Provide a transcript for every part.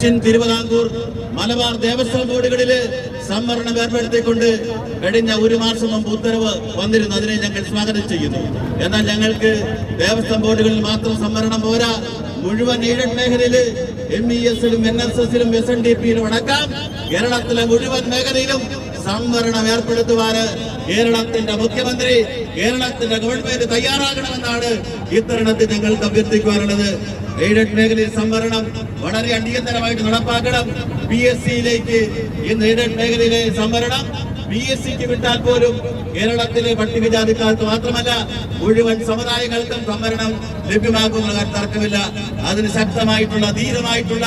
തിരുവിതാംകൂർ മലബാർ ദേവസ്വം ബോർഡുകളിൽ സംവരണം ഏർപ്പെടുത്തിക്കൊണ്ട് കഴിഞ്ഞ ഒരു മാസം മുമ്പ് ഉത്തരവ് വന്നിരുന്നു. അതിനെ ഞങ്ങൾ സ്വാഗതം ചെയ്യുന്നു. എന്നാൽ ഞങ്ങൾക്ക് ദേവസ്വം ബോർഡുകളിൽ മാത്രം സംവരണം പോരാ. മുഴുവൻ ഈഴൻ മേഖലയിൽ എം ഇ എസിലും എൻ എസ് എസിലും എസ് എൻ ഡി പിയിലും അടക്കം കേരളത്തിലെ മുഴുവൻ മേഖലയിലും സംവരണം ഏർപ്പെടുത്തുവാന് കേരളത്തിന്റെ മുഖ്യമന്ത്രി കേരളത്തിന്റെ ഗവൺമെന്റ് തയ്യാറാകണമെന്നാണ് ഇത്തരണത്തിൽ ഞങ്ങൾക്ക് അഭ്യർത്ഥിക്കുവാനുള്ളത്. എയ്ഡഡ് മേഖലയിൽ സംവരണം വളരെ അടിയന്തരമായിട്ട് നടപ്പാക്കണം. പി എസ് സിയിലേക്ക് ഇന്ന് എയ്ഡഡ് മേഖലയിലെ സംവരണം പി എസ് സിക്ക് വിട്ടാൽ പോലും കേരളത്തിലെ പട്ടികജാതിക്കാർക്ക് മാത്രമല്ല മുഴുവൻ സമുദായങ്ങൾക്കും സംവരണം ലഭ്യമാക്കുന്ന തർക്കമില്ല. അതിന് ശക്തമായിട്ടുള്ള ധീരമായിട്ടുള്ള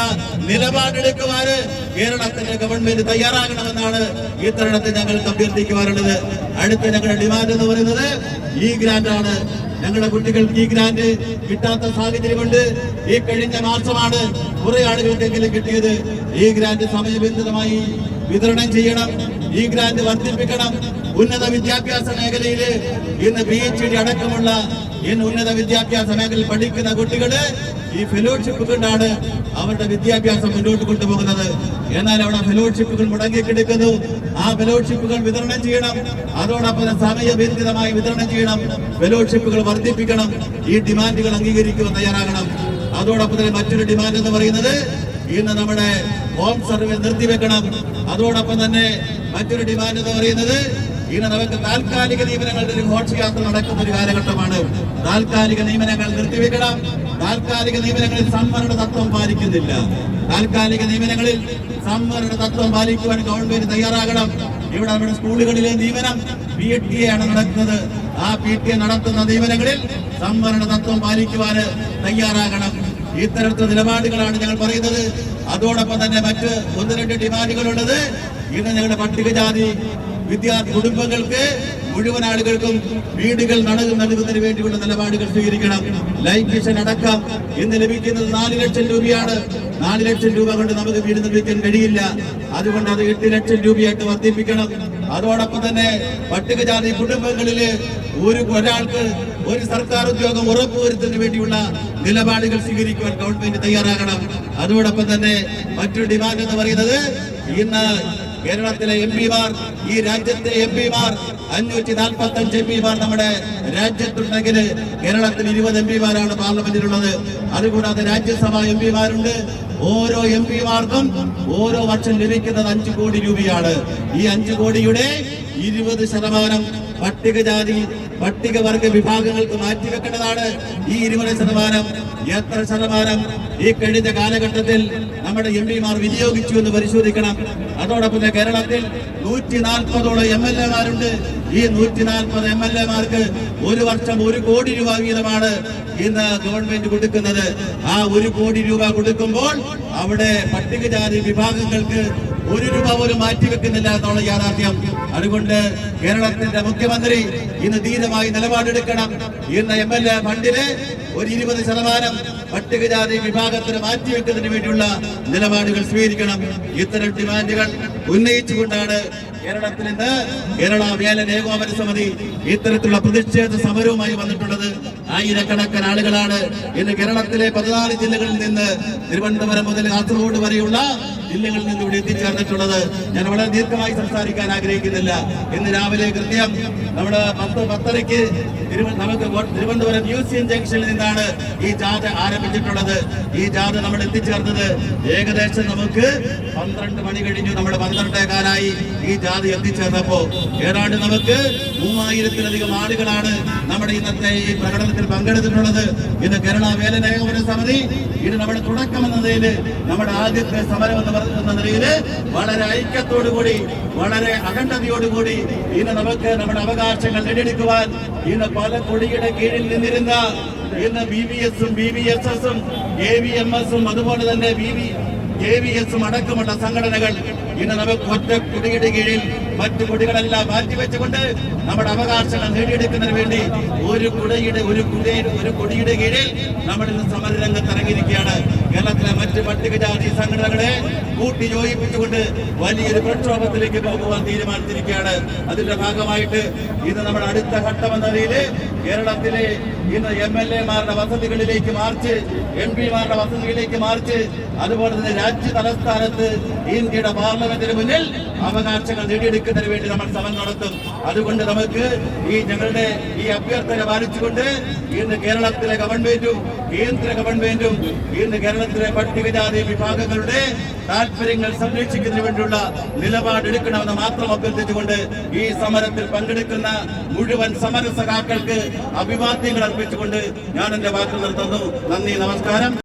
നിലപാടെടുക്കുവാന് കേരളത്തിന്റെ ഗവൺമെന്റ് തയ്യാറാകണമെന്നാണ് ഈ തരുണത്തിൽ ഞങ്ങൾക്ക് അഭ്യർത്ഥിക്കുവാനുള്ളത്. അടുത്ത ഞങ്ങളുടെ ഡിമാൻഡ് എന്ന് പറയുന്നത് ഈ ഗ്രാൻഡ് ആണ് ഞങ്ങളുടെ കുട്ടികൾക്ക് ഈ ഗ്രാന്റ് കിട്ടാത്ത സാഹചര്യമുണ്ട്. ഈ കഴിഞ്ഞ മാസമാണ് കുറെ ആളുകൾക്കെങ്കിലും കിട്ടിയത്. ഈ ഗ്രാന്റ് സമയബന്ധിതമായി വിതരണം ചെയ്യണം. ഈ ഗ്രാന്റ് വർദ്ധിപ്പിക്കണം. ഉന്നത വിദ്യാഭ്യാസ മേഖലയിൽ ഇന്ന് പി എച്ച് ഡി അടക്കമുള്ള ഇന്ന് ഉന്നത വിദ്യാഭ്യാസ മേഖലയിൽ പഠിക്കുന്ന കുട്ടികൾ ഈ ഫെലോഷിപ്പ് കൊണ്ടാണ് അവരുടെ വിദ്യാഭ്യാസം മുന്നോട്ട് കൊണ്ടുപോകുന്നത്. എന്നാൽ അവിടെ ഫെലോഷിപ്പുകൾ മുടങ്ങിക്കിടക്കുന്നു. ആ ഫെലോഷിപ്പുകൾ വിതരണം ചെയ്യണം. അതോടൊപ്പം സമയബന്ധിതമായി വിതരണം ചെയ്യണം. ഫെലോഷിപ്പുകൾ വർദ്ധിപ്പിക്കണം. ഈ ഡിമാൻഡുകൾ അംഗീകരിക്കുവാൻ തയ്യാറാകണം. അതോടൊപ്പം തന്നെ മറ്റൊരു ഡിമാൻഡ് എന്ന് പറയുന്നത് ഇന്ന് നമ്മുടെ ഹോം സർവീസ് നിർത്തിവെക്കണം. അതോടൊപ്പം തന്നെ മറ്റൊരു ഡിമാൻഡ് എന്ന് പറയുന്നത് ഇന്ന് നമുക്ക് താൽക്കാലിക നിയമനങ്ങളുടെ ഒരു ഘോഷയാത്ര നടക്കുന്ന ഒരു കാലഘട്ടമാണ്. താൽക്കാലിക നിയമനങ്ങൾ നിർത്തിവെക്കണം. താൽക്കാലിക നിയമനങ്ങളിൽ സംവരണ തത്വം പാലിക്കുന്നില്ല. താൽക്കാലിക നിയമനങ്ങളിൽ സംവരണ തത്വം പാലിക്കുവാൻ ഗവൺമെന്റ് തയ്യാറാകണം. ഇവിടെ നമ്മുടെ സ്കൂളുകളിലെ നിയമനം പി ടി എ ആണ് നടക്കുന്നത് ആ പി ടി എ നടത്തുന്ന നിയമനങ്ങളിൽ സംവരണ തത്വം പാലിക്കുവാന് തയ്യാറാകണം. ഇത്തരത്തിലുള്ള നിലപാടുകളാണ് ഞങ്ങൾ പറയുന്നത്. അതോടൊപ്പം തന്നെ മറ്റ് ഒന്ന് രണ്ട് ഡിമാൻഡുകളുള്ളത് ഇന്ന് ഞങ്ങളുടെ പട്ടികജാതി വിദ്യാർത്ഥി കുടുംബങ്ങൾക്ക് മുഴുവൻ ആളുകൾക്കും വീടുകൾ നടന്നു നൽകുന്നതിന് വേണ്ടിയുള്ള നിലപാടുകൾ സ്വീകരിക്കണം. ലൈഫ് മിഷൻ അടക്കം ഇന്ന് ലഭിക്കുന്നത് നാല് ലക്ഷം രൂപയാണ്. നാല് ലക്ഷം രൂപ കൊണ്ട് നമുക്ക് വീട് നിർമ്മിക്കാൻ കഴിയില്ല. അതുകൊണ്ട് അത് എട്ട് ലക്ഷം രൂപയായിട്ട് വർദ്ധിപ്പിക്കണം. അതോടൊപ്പം തന്നെ പട്ടികജാതി കുടുംബങ്ങളിൽ ഒരു ഒരാൾക്ക് ഒരു സർക്കാർ ഉദ്യോഗം ഉറപ്പുവരുത്തുന്നതിന് വേണ്ടിയുള്ള നിലപാടുകൾ സ്വീകരിക്കുവാൻ ഗവൺമെന്റ് തയ്യാറാകണം. അതോടൊപ്പം തന്നെ മറ്റൊരു ഡിമാൻഡ് എന്ന് പറയുന്നത് ഇന്ന് കേരളത്തിലെ എം പിമാർ ഈ രാജ്യത്തെ എം പിമാർ അഞ്ഞൂറ്റി നാൽപ്പത്തി അഞ്ച് എം പിമാർ നമ്മുടെ രാജ്യത്തുണ്ടെങ്കിൽ കേരളത്തിൽ ഇരുപത് എം പിമാരാണ് പാർലമെന്റിലുള്ളത്. അതുകൂടാതെ രാജ്യസഭാ എം പിമാരുണ്ട്. ഓരോ എം പിമാർക്കും ഓരോ വർഷം ലഭിക്കുന്നത് അഞ്ചു കോടി രൂപയാണ്. ഈ അഞ്ചു കോടിയുടെ ഇരുപത് ശതമാനം പട്ടികജാതി പട്ടികവർഗ വിഭാഗങ്ങൾക്ക് മാറ്റിവെക്കേണ്ടതാണ് ഈ ഇരുപത് ശതമാനം എത്ര ശതമാനം ഈ കഴിഞ്ഞ കാലഘട്ടത്തിൽ നമ്മുടെ എം പിമാർ വിനിയോഗിച്ചു എന്ന് പരിശോധിക്കണം. അതോടൊപ്പം കേരളത്തിൽ നൂറ്റി നാൽപ്പതോളം എം എൽ എമാരുണ്ട്. ഈ നൂറ്റി നാൽപ്പത് എം എൽ എമാർക്ക് ഒരു വർഷം ഒരു കോടി രൂപ വീതമാണ് ഇന്ന് ഗവൺമെന്റ് കൊടുക്കുന്നത്. ആ ഒരു കോടി രൂപ കൊടുക്കുമ്പോൾ അവിടെ പട്ടികജാതി വിഭാഗങ്ങൾക്ക് ഒരു രൂപ പോലും മാറ്റിവെക്കുന്നില്ല എന്നുള്ള യാഥാർത്ഥ്യം. അതുകൊണ്ട് കേരളത്തിന്റെ മുഖ്യമന്ത്രി ഇന്ന് ധീരമായി നിലപാടെടുക്കണം. ഇന്ന് എം എൽ എ ഫണ്ടിൽ ഒരു ഇരുപത് ശതമാനം പട്ടികജാതി വിഭാഗത്തിന് മാറ്റിവെക്കുന്നതിന് വേണ്ടിയുള്ള നിലപാടുകൾ സ്വീകരിക്കണം. ഇത്തരം ഡിമാൻഡുകൾ ഉന്നയിച്ചുകൊണ്ടാണ് കേരളത്തിൽ നിന്ന് കേരള വേല ഏകോപന സമിതി ഇത്തരത്തിലുള്ള പ്രതിഷേധ സമരവുമായി വന്നിട്ടുള്ളത്. ആയിരക്കണക്കിന് ആളുകളാണ് ഇന്ന് കേരളത്തിലെ പതിനാല് ജില്ലകളിൽ നിന്ന് തിരുവനന്തപുരം മുതൽ കാസർഗോഡ് വരെയുള്ള ജില്ലകളിൽ നിന്ന് ഇവിടെ എത്തിച്ചേർന്നിട്ടുള്ളത് ഞാൻ വളരെ ദീർഘമായി സംസാരിക്കാൻ ആഗ്രഹിക്കുന്നില്ല. ഇന്ന് രാവിലെ കൃത്യം നമ്മുടെ പത്ത് പത്തരയ്ക്ക് നമുക്ക് തിരുവനന്തപുരം മ്യൂസിയം ജംഗ്ഷനിൽ നിന്നാണ് ഈ ജാഥ ആരംഭിച്ചിട്ടുള്ളത്. ഈ ജാഥ നമ്മൾ എത്തിച്ചേർന്നത് ഏകദേശം നമുക്ക് പന്ത്രണ്ട് മണി കഴിഞ്ഞു. നമ്മുടെ പന്ത്രണ്ടേകാലായി ഈ ജാഥ എത്തിച്ചേർന്നപ്പോ ഏതാണ്ട് നമുക്ക് മൂവായിരത്തിലധികം ആളുകളാണ് നമ്മുടെ ഇന്നത്തെ ഈ പ്രകടനത്തിൽ പങ്കെടുത്തിട്ടുള്ളത്. ഇത് കേരള വേല ഏകോപന സമിതി ഇത് നമ്മുടെ തുടക്കം എന്ന നിലയിൽ നമ്മുടെ ആദ്യത്തെ സമരം എന്ന് പറയുന്ന നിലയിൽ വളരെ ഐക്യത്തോടുകൂടി വളരെ അഖണ്ഡതയോടുകൂടി ഇന്ന് നമുക്ക് നമ്മുടെ അവകാശങ്ങൾ നേടിയെടുക്കുവാൻ ഇന്ന് പല കൊടിയുടെ കീഴിൽ നിന്നിരുന്ന ഇന്ന് ബി ബി എസും ബി ബി എസ് എസും എ വി എം എസും അതുപോലെ തന്നെ ബി ബി എ വി എസും അടക്കമുള്ള സംഘടനകൾ ഇന്ന് നമുക്ക് ഒറ്റ കൊടിയുടെ കീഴിൽ മറ്റു കൊടികളെല്ലാം മാറ്റിവെച്ചുകൊണ്ട് നമ്മുടെ അവകാശങ്ങൾ നേടിയെടുക്കുന്നതിന് വേണ്ടി ഒരു കുടയുടെ ഒരു കുടയുടെ ഒരു കൊടിയുടെ കീഴിൽ നമ്മൾ ഇന്ന് സമരരംഗത്ത് ഇറങ്ങിയിരിക്കുകയാണ് കേരളത്തിലെ മറ്റു പട്ടികജാതി സംഘടനകളെ കൂട്ടി യോജിപ്പിച്ചുകൊണ്ട് വലിയൊരു പ്രക്ഷോഭത്തിലേക്ക് പോകുവാൻ തീരുമാനിച്ചിരിക്കുകയാണ്. അതിന്റെ ഭാഗമായിട്ട് ഇന്ന് നമ്മുടെ അടുത്ത ഘട്ടം എന്ന നിലയിൽ കേരളത്തിലെ ഇന്ന് എം എൽ എമാരുടെ വസതികളിലേക്ക് മാർച്ച് എം പിമാരുടെ വസതികളിലേക്ക് മാർച്ച് അതുപോലെ തന്നെ രാജ്യ തലസ്ഥാനത്ത് ഇന്ത്യയുടെ പാർലമെന്റിന് മുന്നിൽ അവകാശങ്ങൾ നേടിയെടുക്കുന്നതിന് വേണ്ടി നമ്മൾ സമരം നടത്തും. അതുകൊണ്ട് നമുക്ക് ഈ ഞങ്ങളുടെ ഈ അഭ്യർത്ഥന പാലിച്ചുകൊണ്ട് ഇന്ന് കേരളത്തിലെ ഗവൺമെന്റും കേന്ദ്ര ഗവൺമെന്റും ഇന്ന് കേരളത്തിലെ പട്ടികജാതി വിഭാഗങ്ങളുടെ താല്പര്യങ്ങൾ സംരക്ഷിക്കുന്നതിന് വേണ്ടിയുള്ള നിലപാടെടുക്കണമെന്ന് മാത്രം അഭ്യർത്ഥിച്ചുകൊണ്ട് ഈ സമരത്തിൽ പങ്കെടുക്കുന്ന മുഴുവൻ സമര സഖാക്കൾക്ക് അഭിവാദ്യങ്ങൾ അർപ്പിച്ചുകൊണ്ട് ഞാൻ എന്റെ വാക്കുകൾ നിർത്തുന്നു. നന്ദി നമസ്കാരം.